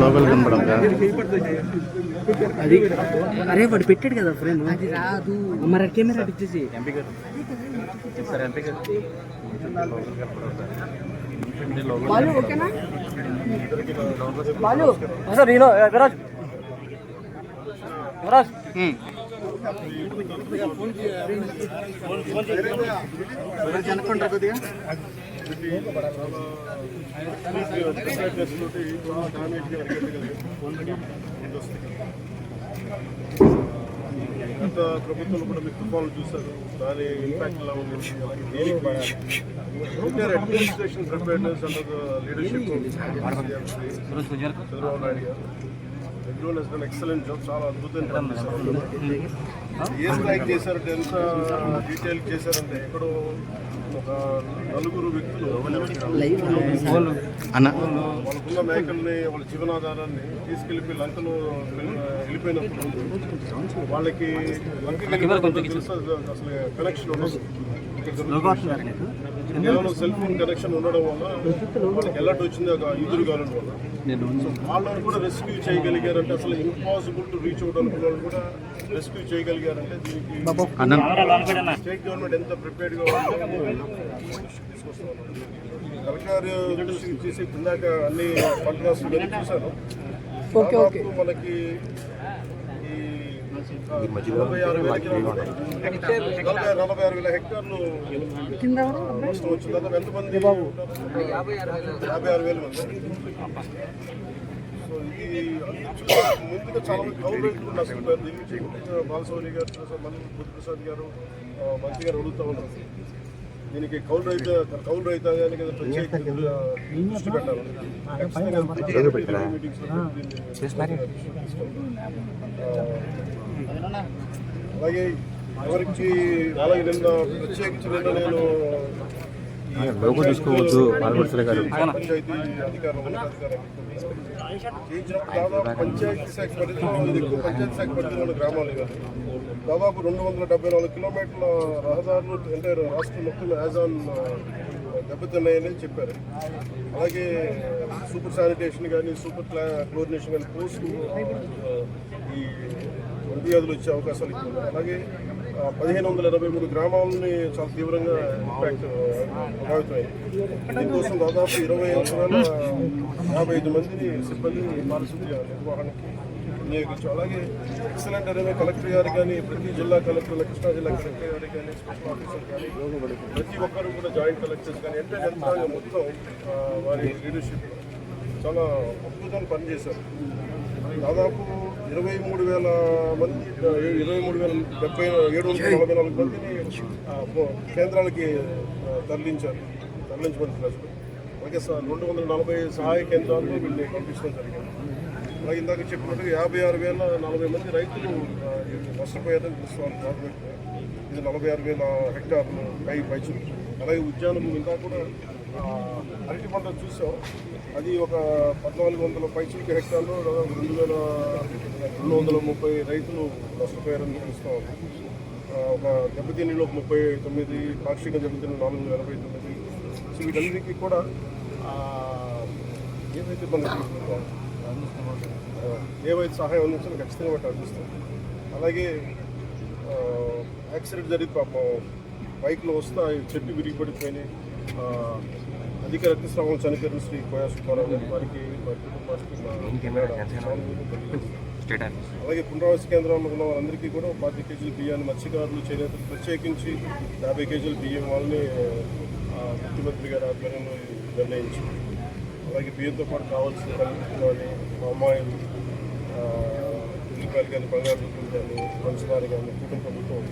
లోపల కనపడంగా అది అరే వాడు పెట్టాడు కదా ఫ్రేమ్. అది రాదు. మరి కెమెరా ఇచ్చేసి. బాలు ఓకేనా? బాలు సార్ నేను విరాజ్. విరాజ్ అనుకుంటారు కొద్దిగా. గత ప్రభుత్వంలో కూడా మీరు తుఫాను చూశారు దాని ఇంపాక్ట్ ఎలా ఉంది administration preparedness and leadership Chandrababu Naidu garu everyone he's done excellent job చాలా అద్భుతంగా ఏ స్థాయికి చేశారంటే ఎంత డీటెయిల్ చేశారంటే ఎక్కడో ఒక నలుగురు వ్యక్తులు వాళ్ళకున్న మేకల్ని వాళ్ళ జీవనాధారాన్ని తీసుకెళ్ళిపోయి లంకలో వెళ్ళిపోయినప్పుడు వాళ్ళకి లంకకి అసలు కనెక్షన్ ఉండదు. కేవలం సెల్ ఫోన్ కనెక్షన్ ఉండడం వల్ల వాళ్ళకి ఎలర్ట్ వచ్చింది ఒక వల్ల. సో వాళ్ళని కూడా రెస్క్యూ చేయగలిగారంటే అసలు ఇంపాసిబుల్ టు రీచ్ అవుట్ అనుకున్న వాళ్ళు కూడా రెస్క్యూ చేయగలిగారంటే దీనికి అన్న. స్టేట్ గవర్నమెంట్ ఎంత ప్రిపేర్డ్గా ఉందో కలెక్టర్ తీసి ఇందాక అన్ని పంట రాష్ట్రాలు చూశాను. మనకి వేల కిలోమీటర్లు. నలభై ఆరు వేల హెక్టార్లు నష్టం వచ్చింది దాదాపు ఎంతమంది యాభై ఆరు వేల. మంది. సో ఇది ముందుగా చాలా మంది కూడా నష్టపోయారు దీని గురించి బాలసౌరి గారు మల్లి బుద్ధప్రసాద్ గారు మంత్రి గారు అడుగుతూ ఉన్నారు. దీనికి కౌలు రైతు కౌలు ఏదో ప్రత్యేక దృష్టి పెట్టాలి. ఖచ్చితంగా మీటింగ్స్లో దీన్ని ఆ, అలాగే ఎవరికి అలాగే నిన్న ప్రత్యేకించి నేను లోగో తీసుకోవచ్చు పంచాయతీ అధికారులు ఉన్నతాధికారులు చేయించినప్పుడు దాదాపు పంచాయతీ శాఖ పరిధిలో పంచాయతీ శాఖ పరిధిలో గ్రామాలు దాదాపు రెండు వందల డెబ్బై నాలుగు కిలోమీటర్ల రహదారులు అంటే రాష్ట్రం మొత్తం యాజ్ ఆన్ దెబ్బతిన్నాయని చెప్పారు. అలాగే సూపర్ శానిటేషన్ కానీ సూపర్ క్లా క్లోరినేషన్ కానీ పోస్ట్ ఈ ఒంటి వచ్చే అవకాశాలు ఎక్కువ అలాగే పదిహేను వందల ఎనభై మూడు గ్రామాలని చాలా తీవ్రంగా ఇంపాక్ట్ ప్రభావితమైంది దీనికోసం దాదాపు ఇరవై వందల యాభై ఐదు మందిని సిబ్బంది పారిశుద్ధ్య నిర్వహణకి వినియోగించాం అలాగే ఎక్సలెంట్ అనేవి కలెక్టర్ గారు కానీ ప్రతి జిల్లా కలెక్టర్ కృష్ణా జిల్లా కలెక్టర్ గారు కానీ స్పెషల్ ఆఫీసర్ కానీ ప్రతి ఒక్కరు కూడా జాయింట్ కలెక్టర్స్ కానీ అంటే యంత్రాంగం మొత్తం వారి లీడర్షిప్ చాలా అద్భుతంగా పనిచేశారు. దాదాపు ఇరవై మూడు వేల మంది ఇరవై మూడు వేల డెబ్బై ఏడు వందల నలభై నాలుగు మందిని కేంద్రాలకి తరలించారు తరలించబడి ప్రజలు. అలాగే రెండు వందల నలభై సహాయ కేంద్రాల్లో వీళ్ళని పంపించడం జరిగింది. అలాగే ఇందాక చెప్పినట్టు యాభై ఆరు వేల నలభై మంది రైతులు నష్టపోయారని చూస్తున్నారు గవర్నమెంట్. ఇది నలభై ఆరు వేల హెక్టార్లు పై పైచులు. అలాగే ఉద్యానం ఇందాక కూడా అరటి పంట చూసాం. అది ఒక పద్నాలుగు వందల పైచులకి హెక్టార్లో దాదాపు రెండు వేల రెండు వందల ముప్పై రైతులు నష్టపోయారని తెలుస్తూ ఉంది ఒక దెబ్బతిన్నీళ్ళు ముప్పై తొమ్మిది పాక్షిక దెబ్బతిని నాలుగు వందల ఎనభై తొమ్మిది. సో వీటన్నిటికీ కూడా ఏవైతే మనకి ఏవైతే సహాయం అందించాలో ఖచ్చితంగా వాటి అందిస్తాం. అలాగే యాక్సిడెంట్ జరిగి పాపం బైక్లో వస్తే చెట్టు విరిగిపడిపోయినాయి. అధిక రక్తస్రావం చనిపోయిన శ్రీ కోయా సుబ్బారావు గారి వారికి వారి కుటుంబానికి. అలాగే పునరావాస కేంద్రంలో ఉన్న వాళ్ళందరికీ కూడా పాతిక కేజీల బియ్యాన్ని మత్స్యకారులు చేనేతలు ప్రత్యేకించి యాభై కేజీల బియ్యం వాళ్ళని ముఖ్యమంత్రి గారి ఆధ్వర్యంలో నిర్ణయించారు. అలాగే బియ్యంతో పాటు కావాల్సిన కలుపులు కానీ అమ్మాయిలు ఉల్లిపాయలు కానీ బంగాళదుంపలు కానీ పంచదార కానీ కుటుంబ ప్రభుత్వం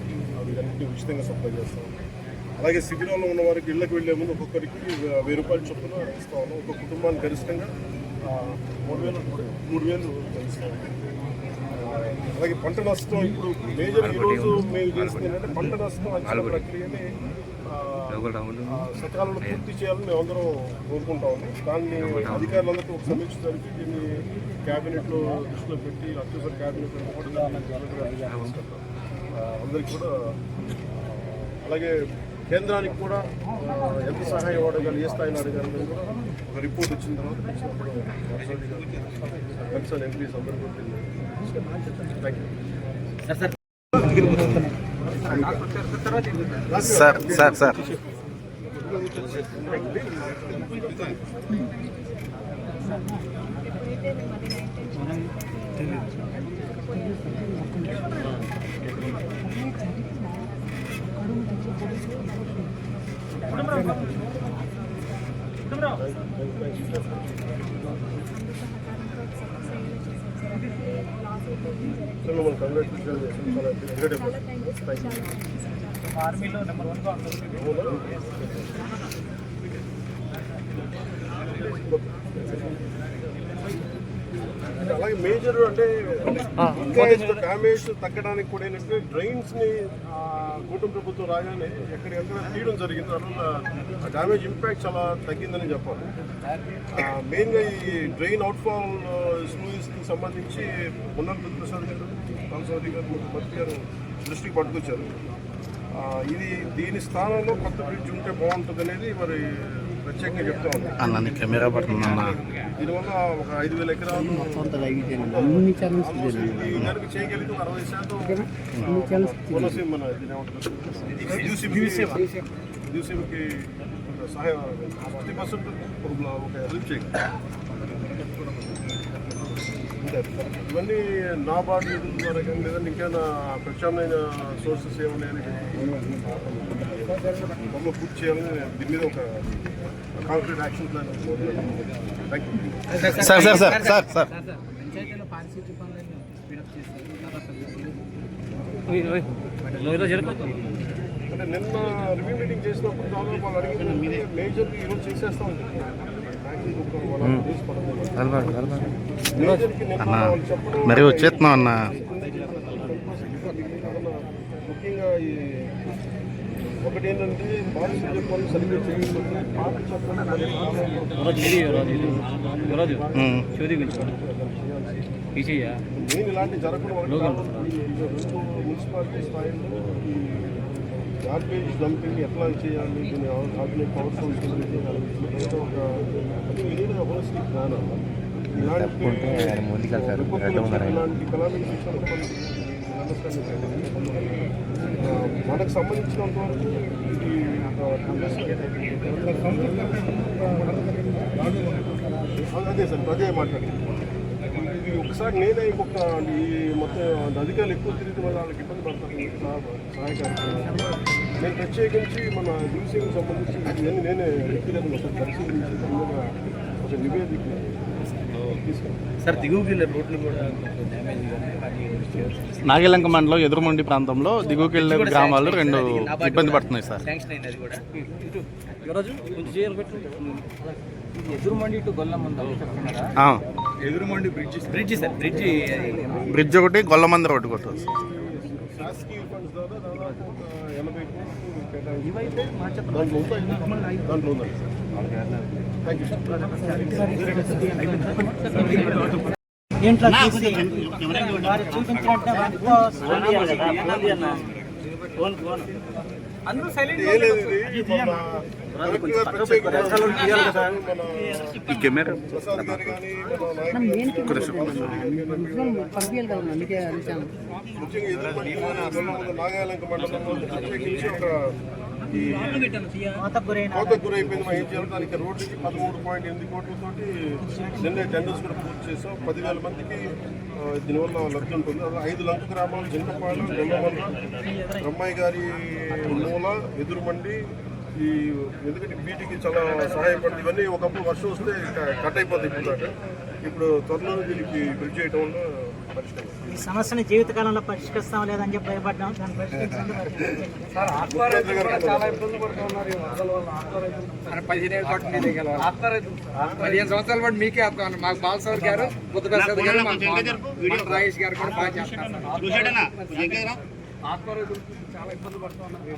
వీటన్నిటిని ఉచితంగా సప్లై చేస్తాం. అలాగే శిబిరంలో ఉన్న వారికి ఇళ్ళకి వెళ్ళే ముందు ఒక్కొక్కరికి వెయ్యి రూపాయల చొప్పున ఇస్తా ఉన్నాం. ఒక కుటుంబానికి గరిష్టంగా మూడు వేలు మూడు వేలు అలాగే పంట నష్టం ఇప్పుడు మేజర్ ఈరోజు మేము చేస్తుంది ఏంటంటే పంట నష్టం అంచనా ప్రక్రియని సకాలంలో పూర్తి చేయాలని మేము అందరం కోరుకుంటా ఉన్నాం. దాన్ని అధికారులందరికీ ఒక సమీక్ష జరిపి దీన్ని క్యాబినెట్లో దృష్టిలో పెట్టి అక్టోబర్ క్యాబినెట్ కూడా అందరికీ కూడా అలాగే కేంద్రానికి కూడా ఎంత సహాయం అడగాలి ఏ స్థాయిలో అడగాలి కూడా ఒక రిపోర్ట్ వచ్చిన తర్వాత కన్సర్న్ ఎంపీస్ అందరూ కూడా సార్ సార్ సార్. సో ఆర్మీలో నెంబర్ వన్ గ్రేట్ మేజర్ అంటే డ్యామేజ్ తగ్గడానికి కూడా ఏంటంటే డ్రైన్స్ని కూటమి ప్రభుత్వం రాగానే ఎక్కడెక్కడ తీయడం జరిగింది. దానివల్ల డ్యామేజ్ ఇంపాక్ట్ చాలా తగ్గిందని చెప్పాలి. మెయిన్గా ఈ డ్రైన్ అవుట్ఫాల్ స్లూయిస్కి సంబంధించి ఉన్నత ప్రసాద్ గారు కాల్సవరి గారు మంత్రి గారు దృష్టికి పట్టుకొచ్చారు. ఇది దీని స్థానంలో కొత్త బ్రిడ్జ్ ఉంటే బాగుంటుంది అనేది మరి ప్రత్యేకంగా చెప్తా ఉంది అన్న నీ కెమెరా పడుతుందన్న దీనివల్ల ఒక ఐదు వేల ఎకరాలు అన్ని దానికి చేయగలిగితే ఒక అరవై శాతం అన్ని కోనసీమ మన యూసీబీకి సహాయం ఫిఫ్టీ పర్సెంట్ ఒక హెల్ప్ అంతే. ఇవన్నీ నాబార్డ్ నిధుల ద్వారా కానీ లేదంటే ఇంకేమైనా ప్రత్యామ్నాయ సోర్సెస్ ఏమున్నాయని మమ్మల్ని పూర్తి చేయాలని దీని మీద ఒక concrete action plan thank you sir sir sir sir sir అంటే నిన్న రివ్యూ మీటింగ్ చేసినప్పుడు దాదాపు వాళ్ళు అడిగిన మేజర్ ఈరోజు చేసేస్తా అన్న మరి వచ్చేస్తున్నాం అన్న. ముఖ్యంగా ఈ ఒకటి ఏంటంటే పారిశుద్ధ్య పనులు సరిగ్గా చేయకపోతే పాత ఉమ్. నేను ఇలాంటి రెండు మున్సిపాలిటీ స్థాయిలో ఈ గార్బేజ్ డంపింగ్ ఎట్లా చేయాలి దీని ఆర్గనైజ్ పవర్ సోర్స్ ఏదో ఒక అది నీడ్ హోలిస్టిక్ ప్లాన్ ఇలాంటి ఇలాంటి కలామిటీస్ మనకు సంబంధించినంత వరకు ఇది అదే సార్ అదే మాట్లాడింది ఇది ఒకసారి నేనే ఇంకొక ఈ మొత్తం అధికారులు ఎక్కువ తిరిగి వల్ల వాళ్ళకి ఇబ్బంది పడతారు. సహాయ నేను ప్రత్యేకించి మన యూసీకి సంబంధించి ఇవన్నీ నేనే వ్యక్తిగతంగా మొత్తం పరిశీలించి ఒక నివేదిక సార్ దిగువకి రోడ్లు కూడా నాగేలంక మండలం ఎదురుమండి ప్రాంతంలో దిగుకెళ్ళే గ్రామాలు రెండు ఇబ్బంది పడుతున్నాయి సార్. ఎదురుమండి ఇటు గొల్లమంద చెప్తున్నారా ఆ, Edurumondi bridge bridge sir bridge bridge ఒకటి గొల్లమంది రోడ్డు కొట్టు శాసకీయ ఫండ్స్ ద్వారా దాదాపు ఒక ఎనభై కోట్లు కేటాయించి ఇవైతే దాంట్లో చూసి వారు చూపించినట్టు వారితో అందరూ సైలెంట్ గొల్లముంద నాగాలంక మండలంలో ప్రత్యేకించి ఒక ఈ కోతకు గురైపోయింది మా ఏం రోడ్డుకి పదమూడు పాయింట్ ఎనిమిది కోట్లతోటి నిన్నే టెండర్స్ కూడా పూర్తి చేసాం పదివేల మందికి దీనివల్ల లబ్ధి ఉంటుంది. అలా ఐదు లంక గ్రామాలు జింకపాలెం గొల్లమంద బ్రహ్మాయి గారి మూల ఎదురుమండి ఈ ఎందుకంటే వీటికి చాలా సహాయపడుతుంది ఇవన్నీ ఒకప్పుడు వర్షం వస్తే కట్ అయిపోతుంది ఇప్పుడు దాకా. ఇప్పుడు త్వరలో దీనికి బ్రిడ్జ్ చేయడం వల్ల పరిష్కారం. ఈ సమస్యని జీవితకాలంలో పరిష్కరిస్తాం లేదని చెప్పి భయపడ్డాం. దాన్ని పదిహేను సంవత్సరాల పాటు మీకే ఆత్మ. మాకు బాలసార్ గారు బుద్ధ ప్రసాద్ గారు రాజేష్ గారు కూడా బాగా చేస్తారు. ఆత్మ చాలా ఇబ్బంది పడుతూ ఉన్నారు.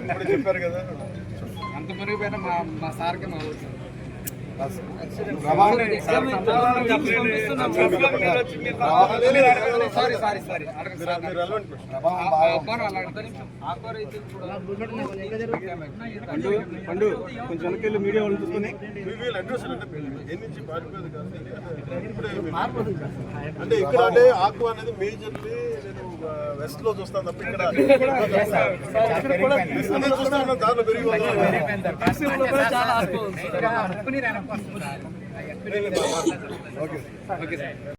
ఇప్పుడు చెప్పారు కదా. ఎంత మెరుగుపోయినా మా మా సార్కి మా ఊరు. పండు కొంచెం వెనకెళ్ళి మీడియా వాళ్ళు చూసుకుని అంటే ఇక్కడ అంటే ఆకు అనేది మేజర్లీ నేను వెస్ట్లో చూస్తాను తప్ప ఇక్కడ చూస్తాను దాంట్లో పెరిగి 바꿨습니다. 아, 예, 그림이 나와서. 오케이. 오케이.